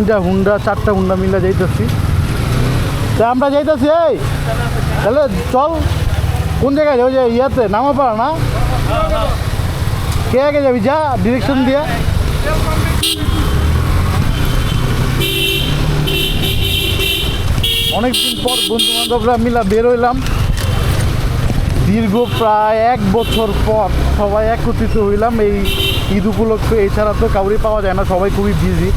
তিনটা হুন্ডা, চারটা হুন্ডা মিলে যাইতেছি। তা আমরা যাইতেছি, এই! তাহলে চল, কোন জায়গায় ওই যে ইয়াতে, নামাপাড়া না? কে আগে যাবি? যা ডিরেকশন দিয়া। অনেকদিন পর বন্ধু বান্ধবরা মিলা বের হইলাম। দীর্ঘ প্রায় এক বছর পর সবাই একত্রিত হইলাম। এই ঈদ উপলক্ষে, এছাড়া তো কাউরি পাওয়া যায় না, সবাই খুবই বিজি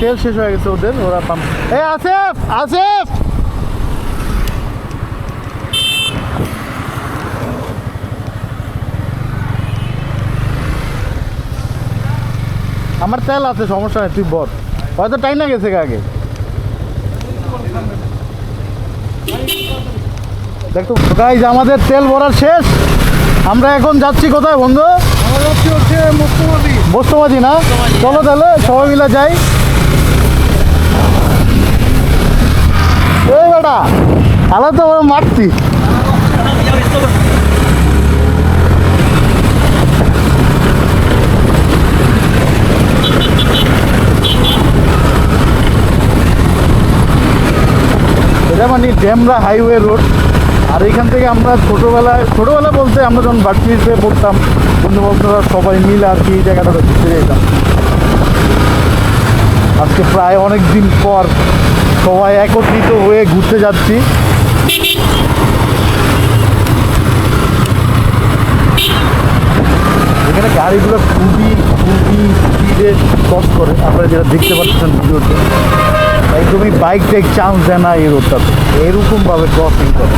তেল শেষ হয়ে গেছে ওদের ওরা পাম্প এ আসেফ আসেফ! আমার তেল আছে সমস্যা নেই তুই বল। হয়তো টাইম না গেছে আগে। দেখো গাইজ আমাদের তেল ভরার শেষ। আমরা এখন যাচ্ছি কোথায় বন্ধু? হচ্ছে মুখ্যমন্ত্রী বস্তুবাজি না? চলো তাহলে সবাই মিলে যাই। বেটা আলো তো মারতি। এটা মানে ডেমরা হাইওয়ে রোড। আর এখান থেকে আমরা ছোটোবেলায় ছোটোবেলা বলতে আমরা যখন ভার্সিটিতে পড়তাম, বন্ধু বান্ধবরা সবাই মিলে আর কি এই জায়গাটাতে ঘুরতে যেতাম। আজকে প্রায় অনেক দিন পর সবাই একত্রিত হয়ে ঘুরতে যাচ্ছি। এখানে গাড়িগুলো খুবই খুবই স্পিডে ক্রস করে। আপনারা যেটা দেখতে পাচ্ছেন ভিডিওতে একদমই বাইক টেক চান্স দেয় না এই রোডটাতে এরকমভাবে ক্রসিং করে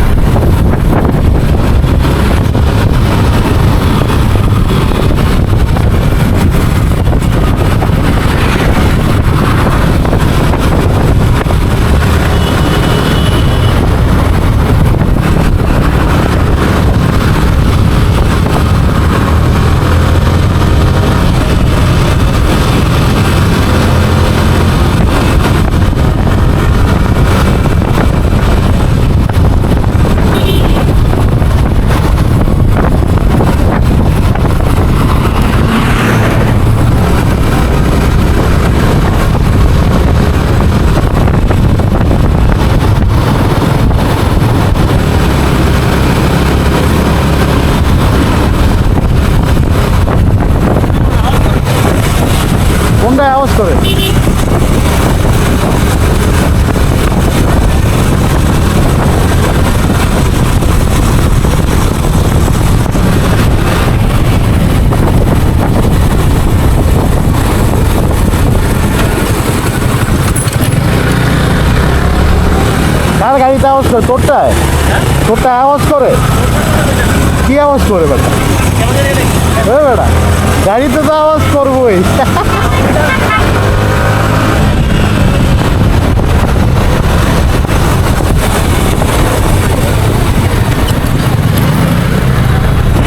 কোনটায় আওয়াজ করে কার গাড়িতে আওয়াজ করে, তোরটায়? তোরটায় আওয়াজ করে? কি আওয়াজ করে বেটা? বেটা, গাড়িতে তো আওয়াজ করবোই।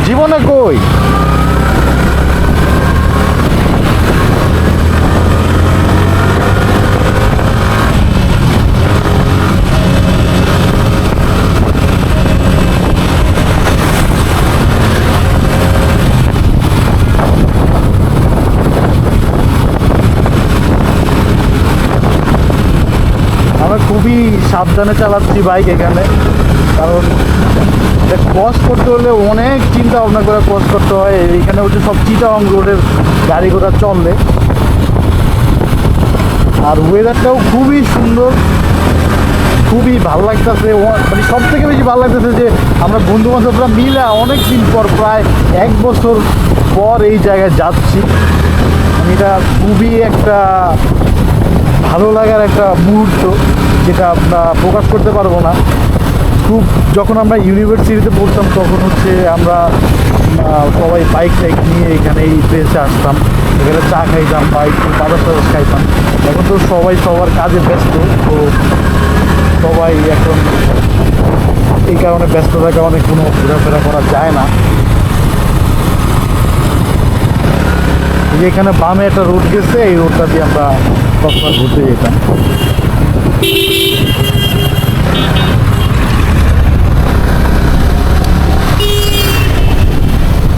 জীবনে কই আমরা খুবই সাবধানে চালাচ্ছি বাইক এখানে। কারণ ক্রস করতে হলে অনেক চিন্তা ভাবনা করে ক্রস করতে হয়। এইখানে হচ্ছে সব চিটাং রোডের গাড়ি ঘোড়া চললে আর ওয়েদারটাও খুবই সুন্দর। খুবই ভালো লাগতেছে। মানে সব থেকে বেশি ভালো লাগতেছে যে, আমরা বন্ধু বান্ধবরা মিলে অনেক দিন পর, প্রায় এক বছর পর এই জায়গায় যাচ্ছি। মানে এটা খুবই একটা ভালো লাগার একটা মুহূর্ত যেটা আমরা প্রকাশ করতে পারব না। খুব যখন আমরা ইউনিভার্সিটিতে পড়তাম, তখন হচ্ছে আমরা সবাই বাইক টাইক নিয়ে এখানে এই প্লেসে আসতাম। এখানে চা খাইতাম বা একটু টাজার খাইতাম। এখন তো সবাই সবার কাজে ব্যস্ত। তো সবাই এখন এই কারণে ব্যস্ততার কারণে কোনো ঘোরাফেরা করা যায় না এই যে এখানে বামে একটা রোড গেছে, এই রোডটা দিয়ে আমরা সবসময় ঘুরতে যেতাম।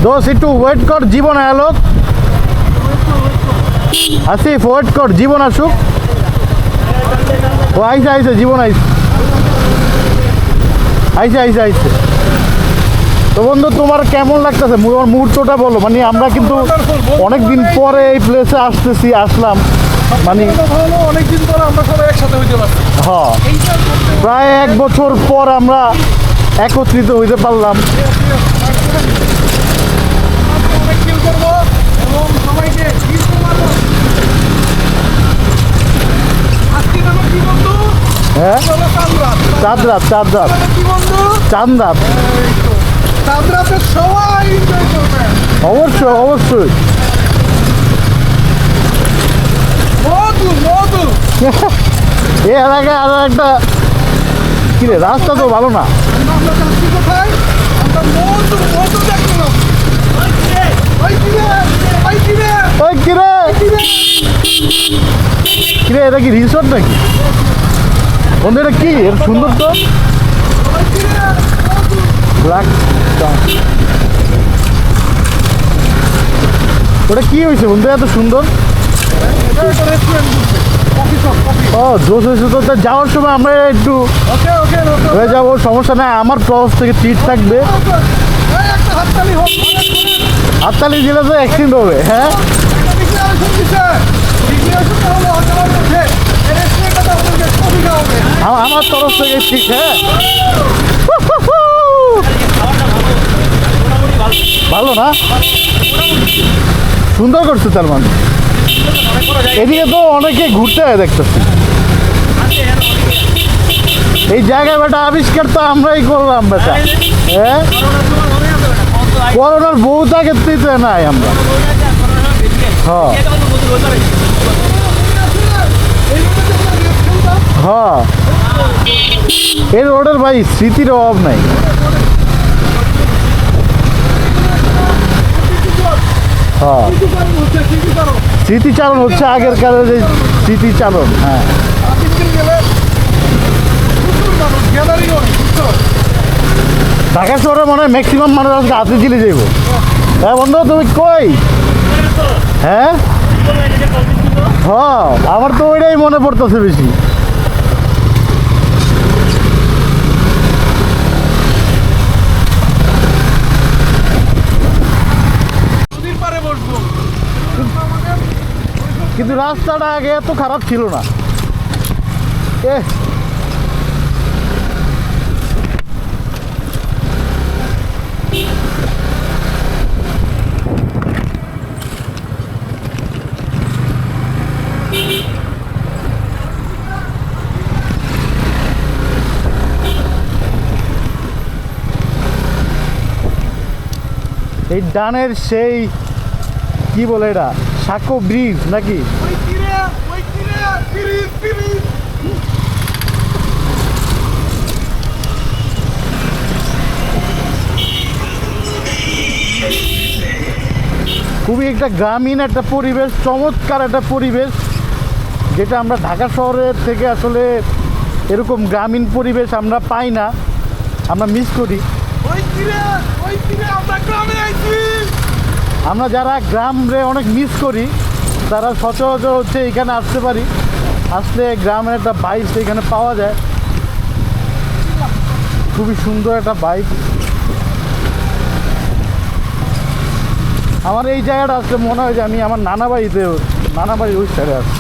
দোষ একটু ওয়েট কর, জীবন আলোক। আসিফ ওয়েট কর, জীবন আসুক। ও আইসে আইসে, জীবন আইসে। আইসে আইসে আইসে। তো বন্ধু তোমার কেমন লাগতেছে? মুহূর্তটা বলো। মানে আমরা কিন্তু অনেক দিন পরে এই প্লেসে আসতেছি আসলাম। মানে অনেকদিন পর আমরা সবাই একসাথে হইতে পারছি। হ্যাঁ প্রায় এক বছর পর আমরা একত্রিত হইতে পারলাম। হ্যাঁ? চাঁদ রাত চাঁদ রাত চাঁদ রাত সবাই এনজয় অবশ্যই অবশ্যই। মধু মধু। এই এলাকায় আরও একটা কিরে রাস্তা তো ভালো না। আমরা যাচ্ছি কোথায়? আমরা মধু মধু দেখলাম। ওই কিরে ওই ওই এটা কি রিসোর্ট নাকি? বন্ধু এটা কি? এর সুন্দর তো। ওই ওটা কি হয়েছে বন্ধু? এত সুন্দর। ও জোস হয়েছে তো। যাওয়ার সময় আমরা একটু হয়ে যাব, সমস্যা নাই। আমার তরফ থেকে ট্রিট থাকবে। হাততালি দিলে তো অ্যাক্সিডেন্ট হবে হ্যাঁ? আমার তরফ থেকে ঠিক হ্যাঁ? ভালো না? সুন্দর করছে তার মানে। এদিকে তো অনেকে ঘুরতে হয় দেখতেছি। এই জায়গায় বেটা আবিষ্কার তো আমরাই করলাম বেটা। হ্যাঁ করোনার বহুত আগের থেকে নাই আমরা। হ্যাঁ হ্যাঁ এই রোডের ভাই স্মৃতির অভাব নাই। হ্যাঁ। স্মৃতিচারণ হচ্ছে আগের কালের যে স্মৃতিচারণ। হ্যাঁ। ঢাকা শহরে মনে হয় ম্যাক্সিমাম মানুষ আজকে হাতে জিলে যাইব। হ্যাঁ বন্ধু, তুমি কই? হ্যাঁ? হ্যাঁ আমার তো ওইটাই মনে পড়তেছে বেশি। কিন্তু রাস্তাটা আগে এত খারাপ ছিল না। এ। এই ডানের সেই কি বলে এটা? সাঁকো ব্রিজ নাকি? খুবই একটা গ্রামীণ একটা পরিবেশ, চমৎকার একটা পরিবেশ, যেটা আমরা ঢাকা শহরের থেকে আসলে এরকম গ্রামীণ পরিবেশ আমরা পাই না, আমরা মিস কিরে। আমরা গ্রামে আইছি। আমরা যারা গ্রামে অনেক মিস করি, তারা সচরাচর হচ্ছে এখানে আসতে পারি। আসলে গ্রামের একটা বাইক এখানে পাওয়া যায়। খুবই সুন্দর একটা বাইক আমার এই জায়গাটা আসলে মনে হয় যে আমি আমার নানা বাড়িতে নানা বাড়ির ওই সাইডে আছি।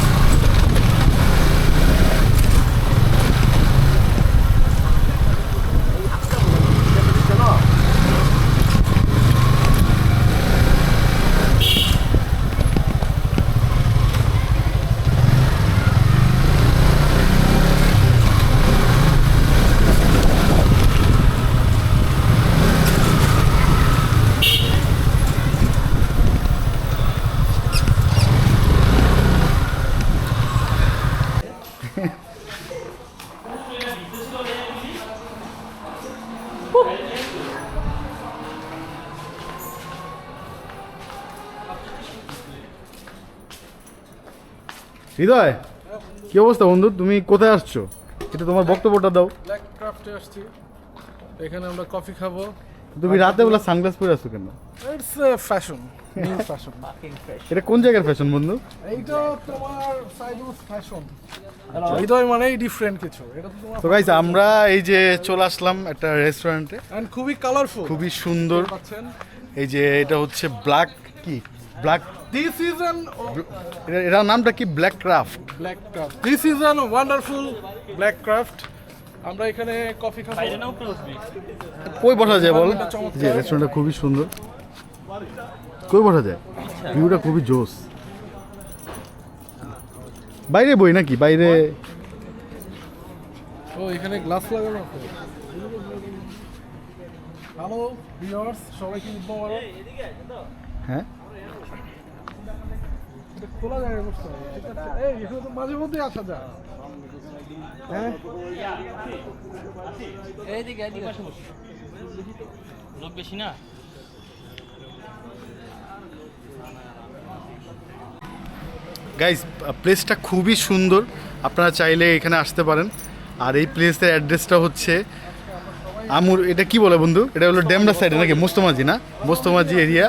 হৃদয় কি অবস্থা বন্ধু? তুমি কোথায় আসছো? এটা তোমার বক্তব্যটা দাও। ব্ল্যাক ক্রাফটে আসছি। এখানে আমরা কফি খাব। তুমি রাতে বেলা সানগ্লাস পরে আসছো কেন? ইটস ফ্যাশন নিউ ফ্যাশন এটা কোন জায়গার ফ্যাশন বন্ধু? এইটা তোমার সাইডুস ফ্যাশন হৃদয় মানেই ডিফারেন্ট কিছু। এটা তো তোমার তো গাইস আমরা এই যে চলে আসলাম একটা রেস্টুরেন্টে এন্ড খুবই কালারফুল খুবই সুন্দর। এই যে এটা হচ্ছে ব্ল্যাক কি? ব্ল্যাক দিস ইজ অ্যান এটার নামটা কি? Black craft black craft this is an wonderful black craft আমরা এখানে কফি খাব। কই বসা যায় বল। যে রেস্টুরেন্টটা খুবই সুন্দর। কই বসা যায়? ভিউটা খুবই জোস। বাইরে বই নাকি? বাইরে ও এখানে গ্লাস লাগানো আছে। হ্যালো ভিউয়ার্স সবাইকে ঈদ মোবারক হ্যাঁ? খোলা জায়গায় বসতে হবে ঠিক আছে এই এখানে তো মাঝে মধ্যে আসা যায়। হ্যাঁ? এইদিকে লোক বেশি না? গাইস প্লেসটা খুবই সুন্দর। আপনারা চাইলে এখানে আসতে পারেন। আর এই প্লেসের অ্যাড্রেসটা হচ্ছে আমুর এটা কি বলে বন্ধু? এটা হলো ড্যামরা সাইডে নাকি? মোস্তমাজি না? মোস্তমাজি এরিয়া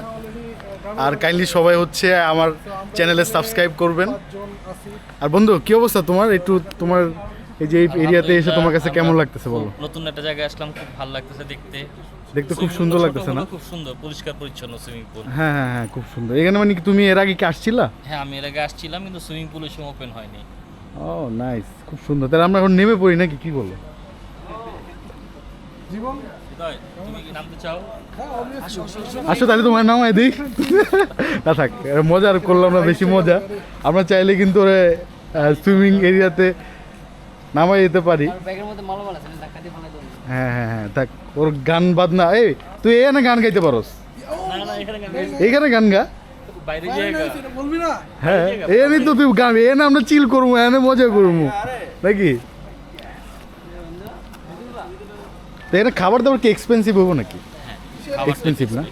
আর কাইন্ডলি সবাই হচ্ছে আমার চ্যানেলে সাবস্ক্রাইব করবেন। আর বন্ধু কি অবস্থা তোমার? একটু তোমার এই যে এই এরিয়াতে এসে তোমার কাছে কেমন লাগতেছে বলো? নতুন একটা জায়গায় আসলাম খুব ভালো লাগতেছে দেখতে। দেখতে খুব সুন্দর লাগতেছে না? খুব সুন্দর পরিষ্কার পরিচ্ছন্ন সুইমিং পুল হ্যাঁ হ্যাঁ হ্যাঁ খুব সুন্দর। এখানে মানে কি তুমি এর আগে কি আসছিলা? হ্যাঁ আমি এর আগে আসছিলাম কিন্তু সুইমিং পুল সময় ওপেন হয়নি। ও নাইস খুব সুন্দর। তাহলে আমরা এখন নেমে পড়ি নাকি? কি বলো? জীবন? হ্যাঁ আসো তাহলে তোমার নামায় দিই। না থাক মজা আর করলাম না বেশি মজা। আমরা চাইলে কিন্তু ওরে সুইমিং এরিয়াতে নামাই যেতে পারি। হ্যাঁ হ্যাঁ হ্যাঁ থাক ওর গান বাজনা এই তুই এখানে গান গাইতে পারোস। এখানে এইখানে গান গা। হ্যাঁ এনে তো তুই গান এনে আমরা চিল করব এনে মজা করব। নাকি? তো এখানে খাবার দাবার কি এক্সপেন্সিভ হব নাকি? Expensive না?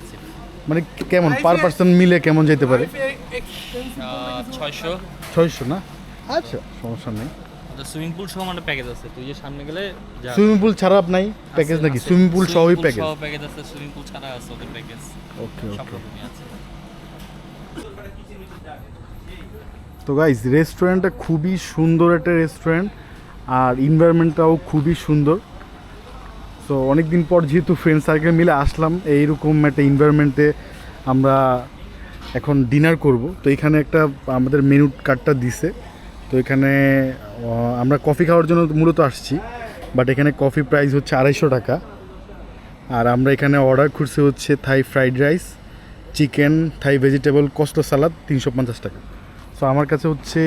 মানে কেমন পার পার্সন মিলে কেমন যেতে পারে? ছয়শো। ছয়শো না? আচ্ছা সমস্যা নেই। সুইমিং পুল সহ মানে প্যাকেজ আছে। তুই যে সামনে গেলে সুইমিং পুল ছাড়া নাই? প্যাকেজ নাকি? সুইমিং পুল সহই প্যাকেজ সহ প্যাকেজ আছে সুইমিং পুল ছাড়া আছে ওদের প্যাকেজ ওকে ওকে তো গাইজ রেস্টুরেন্টটা খুবই সুন্দর একটা রেস্টুরেন্ট আর এনভায়রনমেন্টটাও খুবই সুন্দর। তো অনেক দিন পর যেহেতু ফ্রেন্ড সার্কেল মিলে আসলাম, এইরকম একটা এনভায়রনমেন্টে আমরা এখন ডিনার করব। তো এখানে একটা আমাদের মেনু কার্ডটা দিছে। তো এখানে আমরা কফি খাওয়ার জন্য মূলত আসছি। বাট এখানে কফি প্রাইস হচ্ছে আড়াইশো টাকা। আর আমরা এখানে অর্ডার করছি হচ্ছে Thai fried rice chicken Thai vegetable কষ্ট সালাদ তিনশো পঞ্চাশ টাকা। সো আমার কাছে হচ্ছে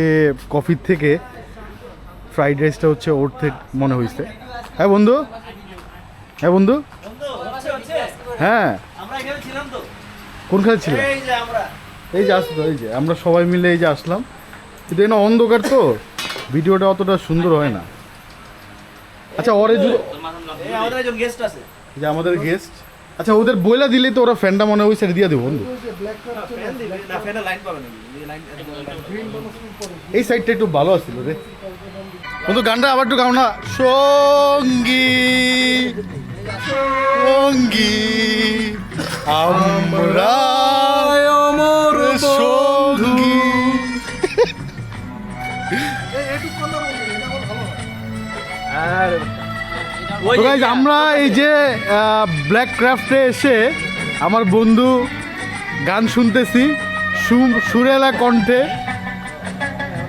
কফির থেকে ফ্রাইড রাইসটা হচ্ছে ওর থেকে মনে হয়েছে হ্যাঁ বন্ধু? হ্যাঁ বন্ধু? হ্যাঁ। কোনখানে ছিল? এই যে আসতো এই যে। আমরা সবাই মিলে এই যে আসলাম। কিন্তু এখানে অন্ধকার তো। ভিডিওটা অতটা সুন্দর হয় না। আচ্ছা ওরে আমাদের গেস্ট যে আমাদের গেস্ট আচ্ছা ওদের বইলা দিলে তো ওরা ফ্যানটা মনে হয় ওই সাইডে দিয়ে দেবো বন্ধু। না এই সাইডটা একটু ভালো আছিল রে। বন্ধু গানটা আবার একটু গাও না। সঙ্গী। সঙ্গী আমরা অমর সঙ্গী। আমরা এই যে ব্ল্যাক ক্রাফটে এসে আমার বন্ধু গান শুনতেছি সু- সুরেলা কণ্ঠে।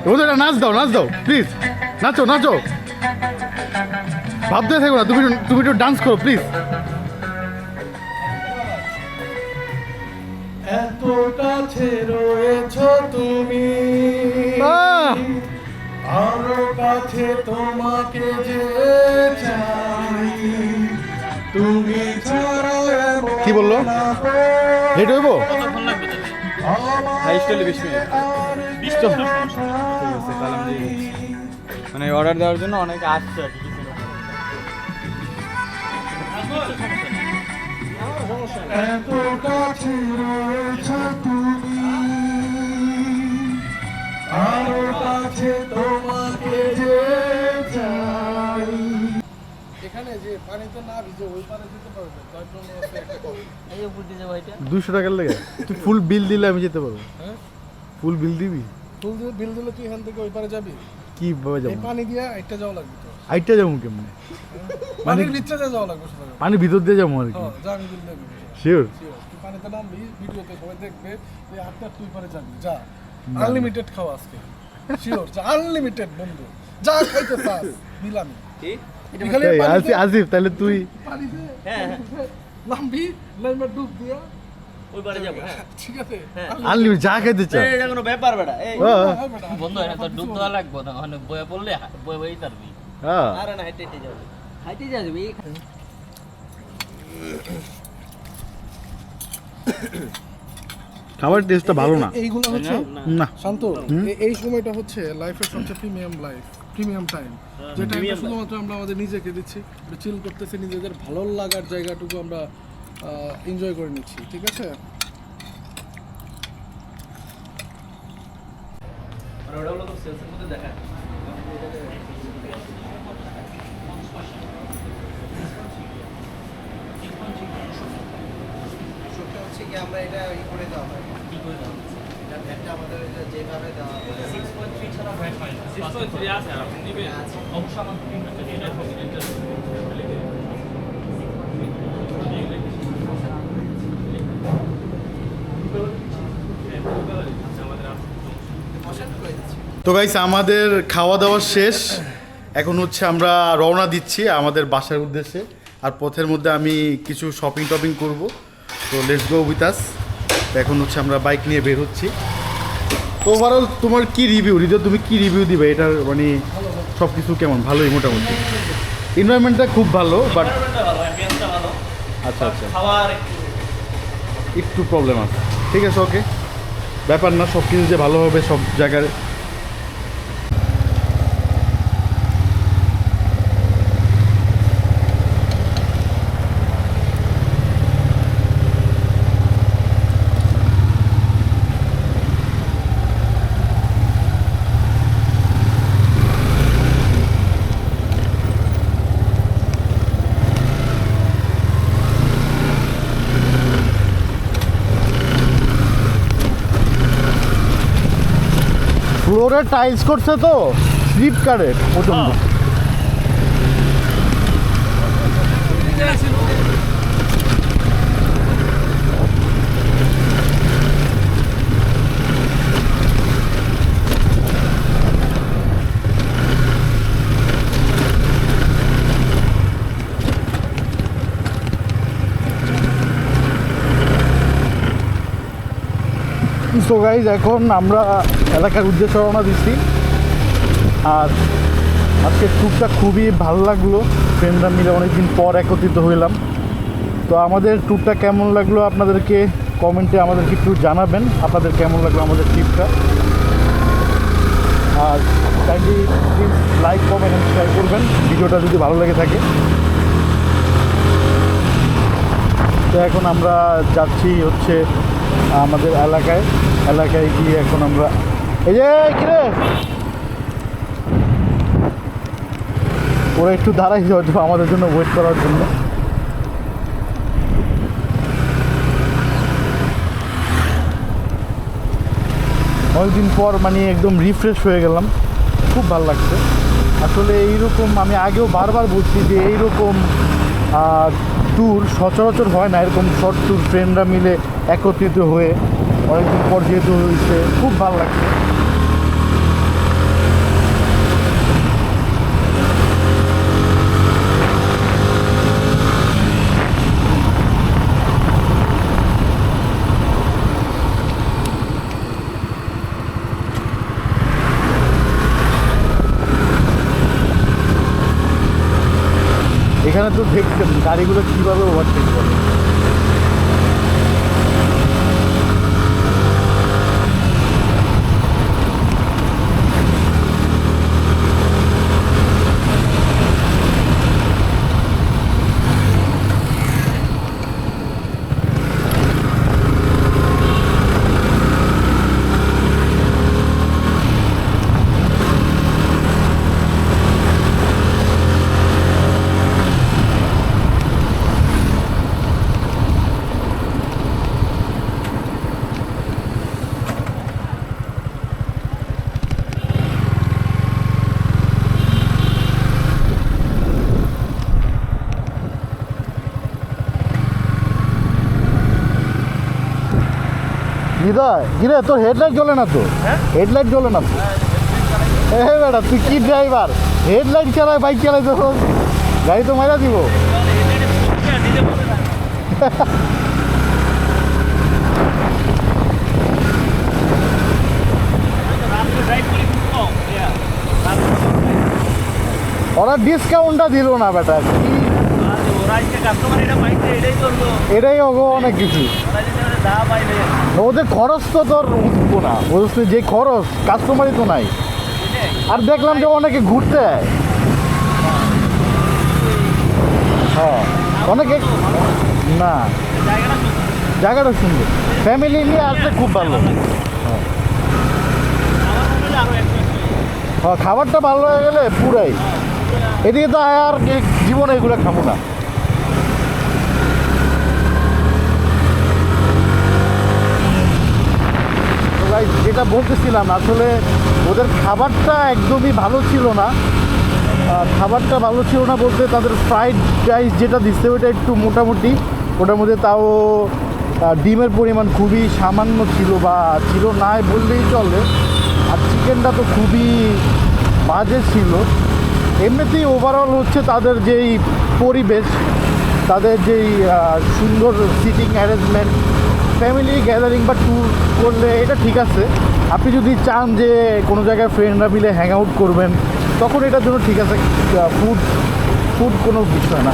ওদের নাচ দাও নাচ দাও প্লিজ নাচো নাচো। ভাবতে থাকো না তুমি একটু- তুমি একটু ডান্স করো প্লিজ এত কাছে রয়েছো তুমি। আরও কাছে তোমাকে যে চাই। তুমি ছাড়া কি বলল? হেড হইব? হাই স্টাইলে 20 মিনিট। বিশ নেই। ঠিক আছে তাহলে। মানে অর্ডার দেওয়ার জন্য অনেকে আসছে আর কি। এত কাছে রয়েছ তুমি। আরও কাছে তোমাকে যে চাই। এখানে যে পানিতে না ভিজে ওই পারে যেতে পারবে? জয়পুর আছে একটা কল এই উপর দিয়ে যাব এটা দুশো টাকার লেগে? তুই ফুল বিল দিলে আমি যেতে পারব। হ্যাঁ? ফুল বিল দিবি? ফুল বিল দিলে তুই এখান থেকে ওই পারে যাবি? কি ভাবে এই যাব পানি দিয়ে একটা যাওয়া লাগবে। আইটা যাব কেমনে? পানির ভিতরে যাওয়া লাগবে সেটা পানি ভিতর দিয়ে যাব আর কি। হ্যাঁ শিওর পানিতে নামবি ভিডিওতে সবাই দেখবে যে আপনার তুই পারে যাবি। যা। আনলিমিটেড খাওয়া আজকে। শিওর যা আনলিমিটেড বন্ধু। যা খাইতে চাস আসিফ তাহলে তুই পানিতে হ্যাঁ হ্যাঁ। নামবি লাইমে ডুব দিয়া। হ্যাঁ। যা খেতে ব্যাপার বেটা হ্যাঁ, হ্যাঁ। বন্ধু ডুব দেওয়া লাগবো না মানে বয়ে পড়লে বয়ে বয়েই তারবি হ্যাঁ। আরে না হেঁটে হেঁটে যাব খাবার টেস্টটা ভালো না। এইগুলো হচ্ছে না। শান্ত এই সময়টা হচ্ছে লাইফের সবচেয়ে প্রিমিয়াম লাইফ প্রিমিয়াম টাইম যে টাইমটা শুধুমাত্র আমরা আমাদের নিজেকে দিচ্ছি চিল করতেছি নিজেদের ভালো লাগার জায়গাটুকু আমরা এনজয় করে নিচ্ছি ঠিক আছে? আর ওটা হলো তো সেলসের মধ্যে দেখায় আমরা এটা ই করে দেওয়া হয়। এটা ভ্যাটটা আমাদের যেভাবে দেওয়া হয়। তো গাইস আমাদের খাওয়া দাওয়া শেষ। এখন হচ্ছে আমরা রওনা দিচ্ছি আমাদের বাসার উদ্দেশ্যে। আর পথের মধ্যে আমি কিছু শপিং টপিং করব। তো লেটস গো উইথ আস এখন হচ্ছে আমরা বাইক নিয়ে বের হচ্ছি। তো ওভারঅল তোমার কি রিভিউ হৃদয় তুমি কি রিভিউ দিবে? এটার মানে সব কিছু কেমন? ভালোই মোটামুটি। এনভায়রনমেন্টটা খুব ভালো বাট আচ্ছা আচ্ছা। একটু একটু প্রবলেম আছে। ঠিক আছে ওকে ব্যাপার না সব কিছু যে ভালো হবে সব জায়গায় ফ্লোরে টাইলস করছে তো স্লিপ কারে প্রচণ্ড সো গাইজ এখন আমরা এলাকার উদ্দেশ্যে রওনা দিচ্ছি। আর আজকে ট্যুরটা খুবই ভালো লাগল। ফ্রেন্ডরা মিলে অনেকদিন পর একত্রিত হইলাম। তো আমাদের ট্যুরটা কেমন লাগল আপনাদেরকে কমেন্টে আমাদেরকে একটু জানাবেন। আপনাদের কেমন লাগল আমাদের ট্রিপটা? আর kindly please like comment and share করবেন। ভিডিওটা যদি ভালো লেগে থাকে। তো এখন আমরা যাচ্ছি হচ্ছে আমাদের এলাকায়। এলাকায় গিয়ে এখন আমরা এই যে, কিরে? ওরা একটু দাঁড়াইছে হয়তো আমাদের জন্য ওয়েট করার জন্য। অনেকদিন পর মানে একদম রিফ্রেশ হয়ে গেলাম। খুব ভালো লাগছে। আসলে এইরকম আমি আগেও বারবার বলছি যে এইরকম ট্যুর সচরাচর হয় না। এরকম শর্ট ট্যুর ফ্রেন্ডরা মিলে একত্রিত হয়ে অনেকদিন পর যেহেতু হয়েছে খুব ভালো লাগছে। এখানে তো দেখছেন গাড়িগুলো হৃদয় কিরে তোর হেডলাইট জ্বলে না তো? হেডলাইট জ্বলে না তো? এ বেটা তুই কি ড্রাইভার হেডলাইট চালায় বাইক চালাই তো। গাড়ি তো মারা দিব। ওরা ডিসকাউন্টটা দিল না বেটা। কি এটাই অগো অনেক কিছু। ওদের খরচ তো তোর উঠবো না। বুঝলি যে খরচ কাস্টমারই তো নাই। আর দেখলাম যে অনেকে ঘুরতে হ্যাঁ অনেকে না। জায়গাটা সুন্দর। ফ্যামিলি নিয়ে আসতে খুব ভালো। হয় হ্যাঁ খাবারটা ভালো হয়ে গেলে পুরাই। এদিকে তো আর জীবনে এগুলো খাব না তো ভাই, যেটা বলতেছিলাম, আসলে ওদের খাবারটা একদমই ভালো ছিল না। খাবারটা ভালো ছিল না বলতে তাদের ফ্রাইড রাইস যেটা দিচ্ছে ওটা একটু মোটামুটি। ওটার মধ্যে তাও ডিমের পরিমাণ খুবই সামান্য ছিল বা ছিল নাই বললেই চলে। আর চিকেনটা তো খুবই বাজে ছিল। এমনিতেই ওভারঅল হচ্ছে তাদের যেই পরিবেশ, তাদের যেই সুন্দর সিটিং অ্যারেঞ্জমেন্ট ফ্যামিলি গ্যাদারিং বা ট্যুর করলে এটা ঠিক আছে। আপনি যদি চান যে কোনো জায়গায় ফ্রেন্ডরা মিলে হ্যাং আউট করবেন, তখন এটার জন্য ঠিক আছে ফুড ফুড কোনো বিষয় না।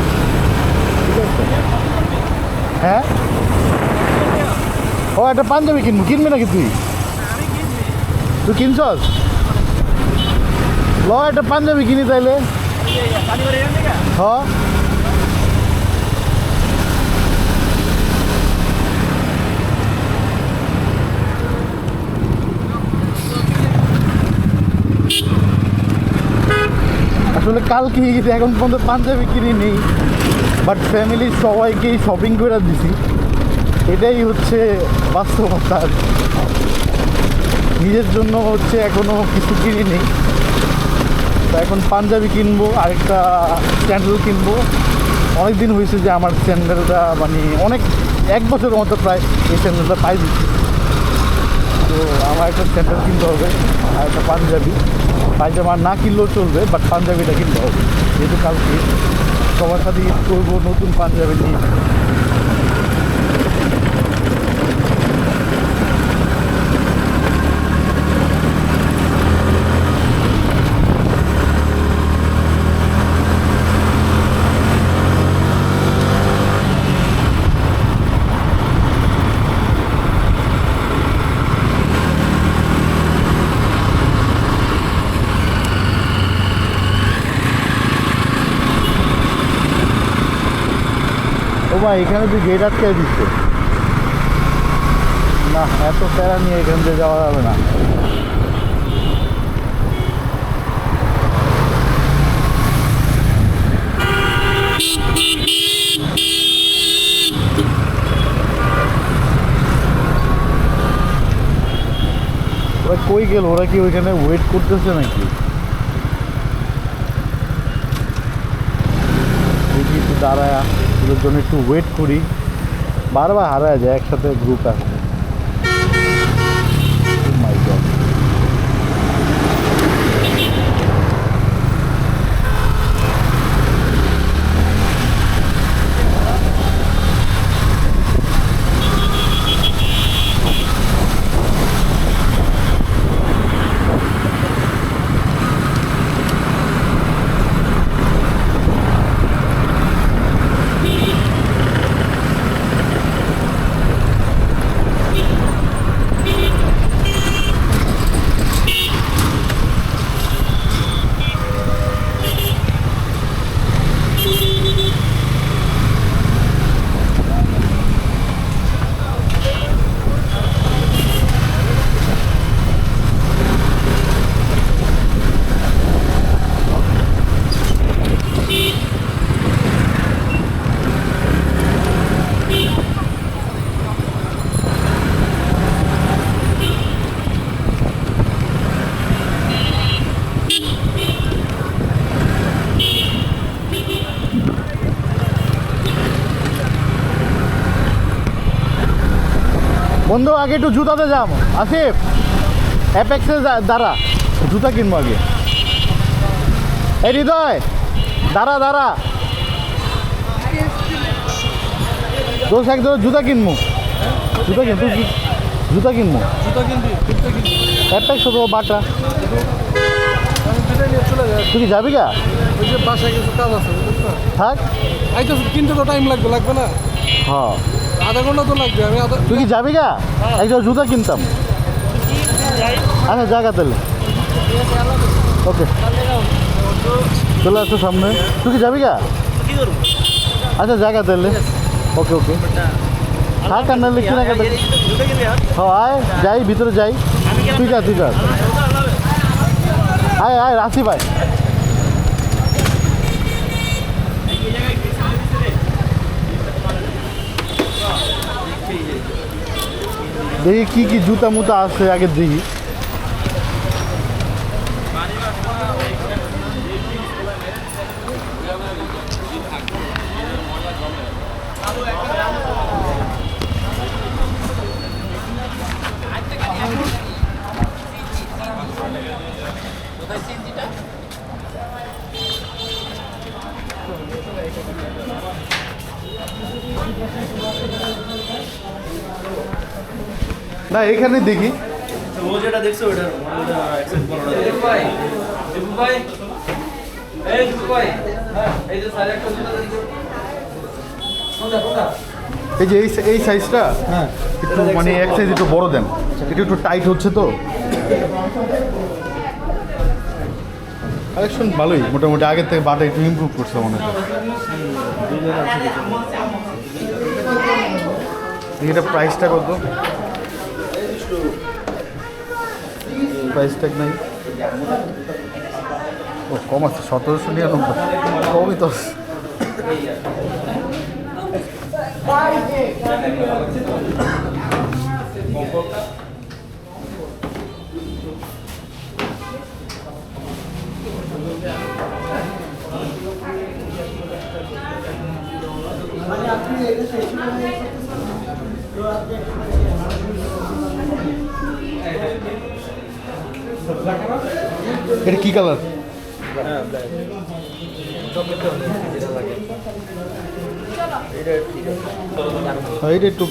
ঠিক আছে? হ্যাঁ? ও, একটা পাঞ্জাবি কিনবো। কিনবি নাকি তুই? তুই কিনছস? ল, একটা পাঞ্জাবি কিনি তাইলে। পানিবাড়ি আসলে কালকে গেছি এখন পর্যন্ত পাঞ্জাবি কিনি নেই বাট ফ্যামিলির সবাইকেই শপিং করে দিছি। এটাই হচ্ছে বাস্তবতা। নিজের জন্য হচ্ছে এখনও কিছু কিনি নেই তো এখন পাঞ্জাবি কিনবো, আরেকটা স্যান্ডেল কিনবো। অনেক দিন হয়েছে যে আমার স্যান্ডেলটা মানে অনেক, এক বছরের মতো প্রায় এই স্যান্ডেলটা পাই দিচ্ছি তো আমার একটা স্যান্ডেল কিনতে হবে, আর একটা পাঞ্জাবি। পায়জামা না কিনলেও চলবে বাট পাঞ্জাবিটা কিনতে হবে। যেহেতু কালকে সবার সাথে ঈদ করব, নতুন পাঞ্জাবি নিয়ে। ও ভাই এখানে তুই গেট আটকে দিচ্ছে না, এত প্যারা নিয়ে এখান থেকে যাওয়া যাবে না। ওরা কই গেল? ওরা কি ওইখানে ওয়েট করতেছে নাকি? দেখি একটু দাঁড়ায় ওদের জন্য একটু ওয়েট করি। বারবার হারায় যায় একসাথে গ্রুপ আছে আগে একটু জুতাতে যাম আসিফ অ্যাপেক্সে দাঁড়া। জুতা কিনবো আগে। এই হৃদয় দাঁড়া দাঁড়া। দোষ একদম জুতা কিনবো। জুতা কিন তুই জুতা কিনবো। অ্যাপেক্স তো বাটা তুই যাবি গা? থাক। আইতে কিনতে তো টাইম লাগবে লাগবে না? হ্যাঁ। আধা ঘণ্টা তো লাগবে আমি আধা তুই কি যাবি গা? একজন জুতা কিনতাম। আচ্ছা জায়গা তাহলে ওকে। চলে আসো সামনে। তুই কি যাবি গা? আচ্ছা জায়গা তাহলে ওকে ওকে। থাক আর নাহলে কেনাকাটা হ্যাঁ আয় যাই ভিতরে যাই। তুই যা তুই যা আয় আয় আসি ভাই। দেখি কি কী জুতা মুতা আছে আগে দেখি না এখানে দেখি। ও যেটা দেখছ ওটা অ্যাকসেপ্ট করো না ভাই দীপু ভাই। এই দীপু ভাই এই যে সাড়ে একটা জুতা দেখো। কোনটা কোনটা? এই যে এই এই সাইজটা হ্যাঁ একটু মানে এক সাইজ একটু বড় দেন। এটা একটু টাইট হচ্ছে তো। কালেকশন ভালোই মোটামুটি আগের থেকে বাটা একটু ইমপ্রুভ করছে মনে হয়। এটা প্রাইসটা কত? প্রাইস ট্যাগ নাই ও কম আছে সতেরোশো নিরানব্বই কমই তো আছে। এটা কি কালার? হ্যাঁ এটা একটু